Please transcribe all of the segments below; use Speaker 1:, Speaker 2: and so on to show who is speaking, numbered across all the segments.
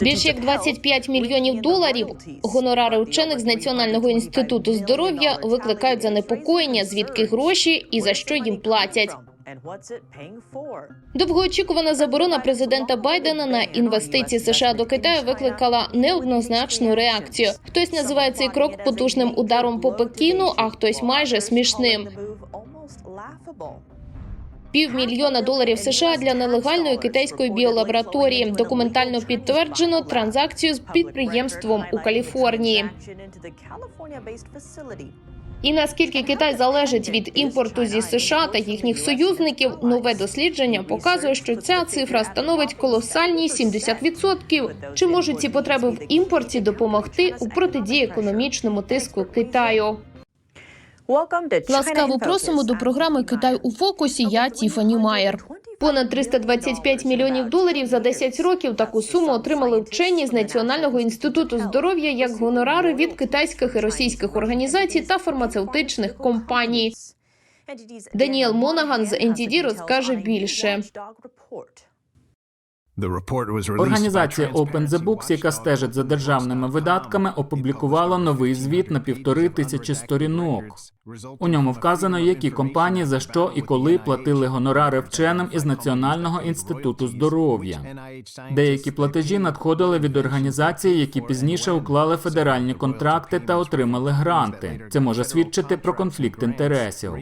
Speaker 1: Більш як 25 мільйонів доларів гонорари вчених з Національного інституту здоров'я викликають занепокоєння, звідки гроші і за що їм платять. Довгоочікувана заборона президента Байдена на інвестиції США до Китаю викликала неоднозначну реакцію. Хтось називає цей крок потужним ударом по Пекіну, а хтось майже смішним. Півмільйона доларів США для нелегальної китайської біолабораторії документально підтверджено транзакцію з підприємством у Каліфорнії. І наскільки Китай залежить від імпорту зі США та їхніх союзників, нове дослідження показує, що ця цифра становить колосальні 70%. Чи можуть ці потреби в імпорті допомогти у протидії економічному тиску Китаю? Ласкаво просимо до програми Китай у фокусі. Я Тіфані Майер. Понад 325 мільйонів доларів за 10 років таку суму отримали вчені з Національного інституту здоров'я як гонорари від китайських і російських організацій та фармацевтичних компаній. Даніел Монаган з NTD розкаже більше.
Speaker 2: Організація Open the Books, яка стежить за державними видатками, опублікувала новий звіт на півтори тисячі сторінок. У ньому вказано, які компанії за що і коли платили гонорари вченим із Національного інституту здоров'я. Деякі платежі надходили від організацій, які пізніше уклали федеральні контракти та отримали гранти. Це може свідчити про конфлікт інтересів.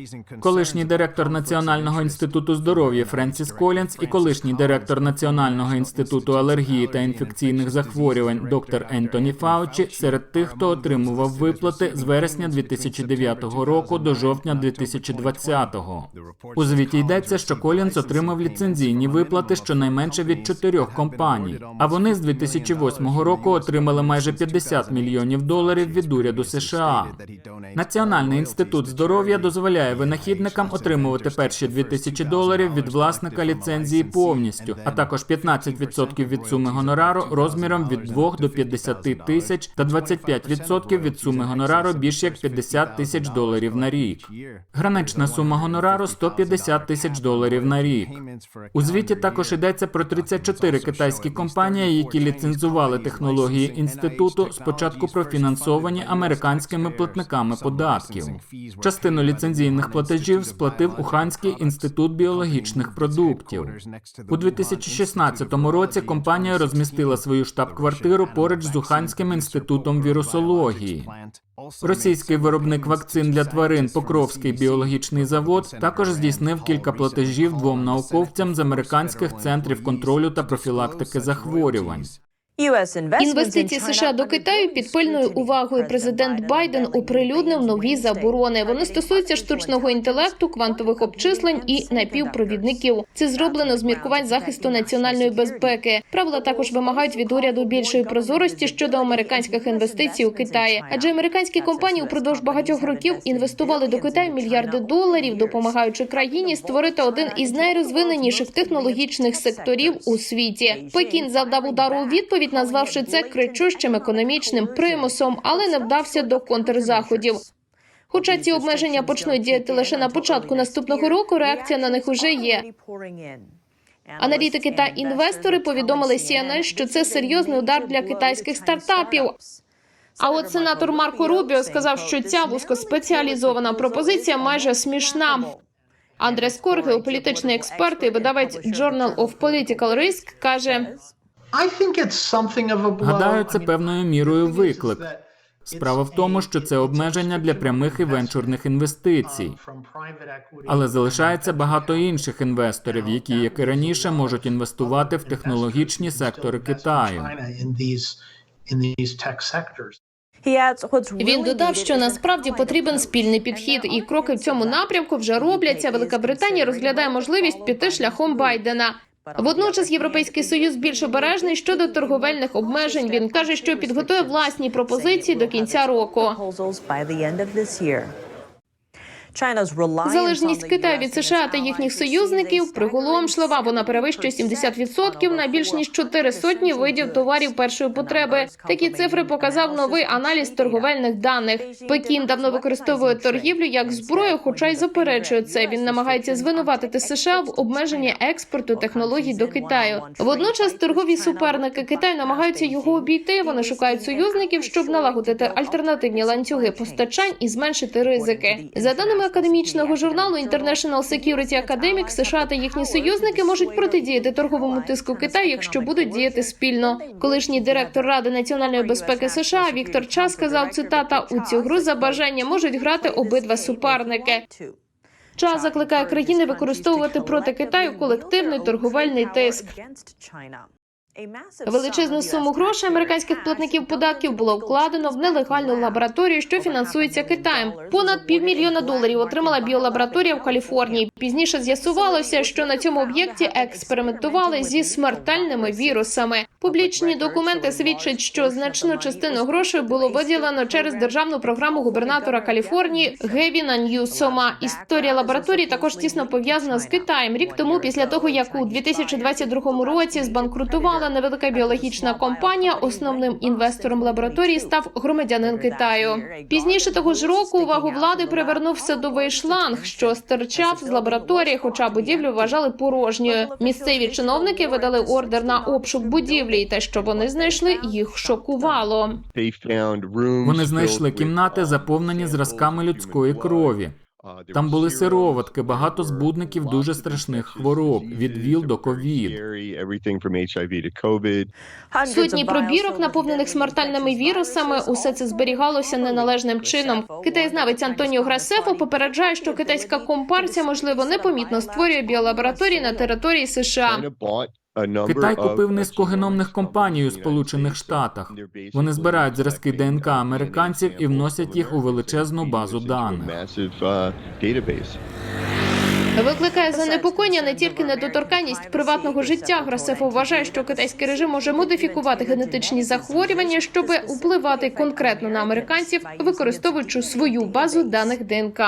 Speaker 2: Колишній директор Національного інституту здоров'я Френсіс Колінс і колишній директор Національного інституту алергії та інфекційних захворювань доктор Ентоні Фаучі серед тих, хто отримував виплати з вересня 2009 року до жовтня 2020-го. У звіті йдеться, що Колінс отримав ліцензійні виплати щонайменше від чотирьох компаній. А вони з 2008 року отримали майже 50 мільйонів доларів від уряду США. Національний інститут здоров'я дозволяє винахідникам отримувати перші 2000 доларів від власника ліцензії повністю, а також 15% від суми гонорару розміром від 2 до 50 тисяч та 25% від суми гонорару більш як 50 тисяч доларів на рік. Гранична сума гонорару 150 тисяч доларів на рік. У звіті також йдеться про 34 китайські компанії, які ліцензували технології інституту, спочатку профінансовані американськими платниками податків. Частину ліцензійних платежів сплатив Уханський інститут біологічних продуктів. У 2016 році компанія розмістила свою штаб-квартиру поруч з Уханським інститутом вірусології. Російський виробник вакцин для тварин Покровський біологічний завод також здійснив кілька платежів двом науковцям з американських центрів контролю та профілактики захворювань.
Speaker 1: Інвестиції США до Китаю під пильною увагою президент Байден оприлюднив нові заборони. Вони стосуються штучного інтелекту, квантових обчислень і напівпровідників. Це зроблено з міркувань захисту національної безпеки. Правила також вимагають від уряду більшої прозорості щодо американських інвестицій у Китаї. Адже американські компанії упродовж багатьох років інвестували до Китаю мільярди доларів, допомагаючи країні створити один із найрозвиненіших технологічних секторів у світі. Пекін завдав удару у відповідь, назвавши це кричущим економічним примусом, але не вдався до контрзаходів. Хоча ці обмеження почнуть діяти лише на початку наступного року, реакція на них уже є. Аналітики та інвестори повідомили CNN, що це серйозний удар для китайських стартапів. А от сенатор Марко Рубіо сказав, що ця вузькоспеціалізована пропозиція майже смішна. Андрес Кор, геополітичний експерт і видавець Journal of Political Risk, каже:
Speaker 2: Гадаю, це певною мірою виклик. Справа в тому, що це обмеження для прямих і венчурних інвестицій. Але залишається багато інших інвесторів, які, як і раніше, можуть інвестувати в технологічні сектори Китаю.
Speaker 1: Він додав, що насправді потрібен спільний підхід, і кроки в цьому напрямку вже робляться. Велика Британія розглядає можливість піти шляхом Байдена. Водночас європейський союз більш обережний щодо торговельних обмежень. Він каже, що підготує власні пропозиції до кінця року. Залежність Китаю від США та їхніх союзників приголомшлива. Вона перевищує 70% на більш ніж чотири сотні видів товарів першої потреби. Такі цифри показав новий аналіз торговельних даних. Пекін давно використовує торгівлю як зброю, хоча й заперечує це. Він намагається звинуватити США в обмеженні експорту технологій до Китаю. Водночас торгові суперники Китаю намагаються його обійти. Вони шукають союзників, щоб налагодити альтернативні ланцюги постачань і зменшити ризики. За даними академічного журналу International Security Academic, США та їхні союзники можуть протидіяти торговому тиску Китаю, якщо будуть діяти спільно. Колишній директор Ради національної безпеки США Віктор Ча сказав цитата: у цю гру за бажання можуть грати обидва суперники. Ча закликає країни використовувати проти Китаю колективний торговельний тиск. Величезну суму грошей американських платників податків було вкладено в нелегальну лабораторію, що фінансується Китаєм. Понад півмільйона доларів отримала біолабораторія в Каліфорнії. Пізніше з'ясувалося, що на цьому об'єкті експериментували зі смертельними вірусами. Публічні документи свідчать, що значну частину грошей було виділено через державну програму губернатора Каліфорнії Гевіна Ньюсома. Історія лабораторії також тісно пов'язана з Китаєм. Рік тому, після того як у 2022 році збанкрутувала невелика біологічна компанія, основним інвестором лабораторії став громадянин Китаю. Пізніше того ж року увагу влади привернув садовий шланг, що стирчав з лабораторії, хоча будівлю вважали порожньою. Місцеві чиновники видали ордер на обшук будівлі, і те, що вони знайшли, їх шокувало.
Speaker 2: Вони знайшли кімнати, заповнені зразками людської крові. Там були сироватки, багато збудників дуже страшних хвороб від ВІЛ до ковід.
Speaker 1: Сотні пробірок, наповнених смертельними вірусами, усе це зберігалося неналежним чином. Китаєзнавець Антоніо Грасефо попереджає, що китайська компартія можливо непомітно створює біолабораторії на території США.
Speaker 2: Китай купив низку геномних компаній у Сполучених Штатах. Вони збирають зразки ДНК американців і вносять їх у величезну базу даних.
Speaker 1: Викликає занепокоєння не тільки недоторканність приватного життя. Грасефо вважає, що китайський режим може модифікувати генетичні захворювання, щоб впливати конкретно на американців, використовуючи свою базу даних ДНК.